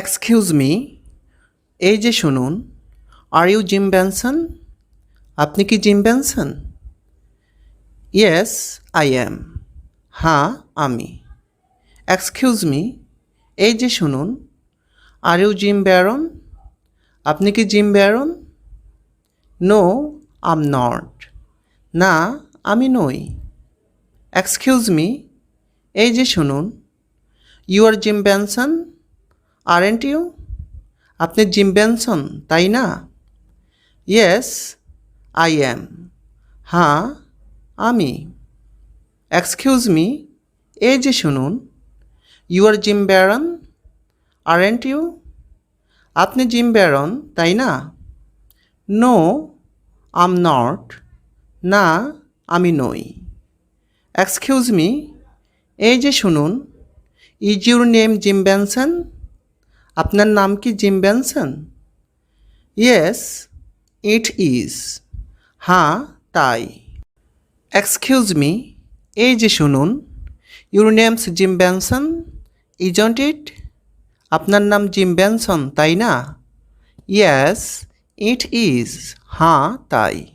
Excuse me এই যে শুনুন আর ইউ জিম ব্যানসন আপনি কি Jim Benson yes I am হ্যাঁ আমি। এক্সকিউজ মি এই যে শুনুন আর ইউ জিম ব্যারন আপনি কি Jim Barron no I'm not না, আমি নই। এক্সকিউজ মি এই যে শুনুন you are Jim Benson aren't you আপনি জিম বেনসন, তাই না? ইয়েস আই অ্যাম হ্যাঁ আমি। এক্সকিউজ মি এই যে শুনুন। You are Jim Barron aren't you আপনি জিম ব্যারন তাই না? নো আম নট না, আমি নই। এক্সকিউজ মি এই যে শুনুন। Is your name Jim Benson আপনার নাম কি Jim Benson? Yes, it is. হ্যাঁ তাই। এক্সকিউজ মি, এই যে শুনুন, your name's Jim Benson, isn't it? আপনার নাম জিম বেনসন, তাই না? Yes, it is. হ্যাঁ তাই।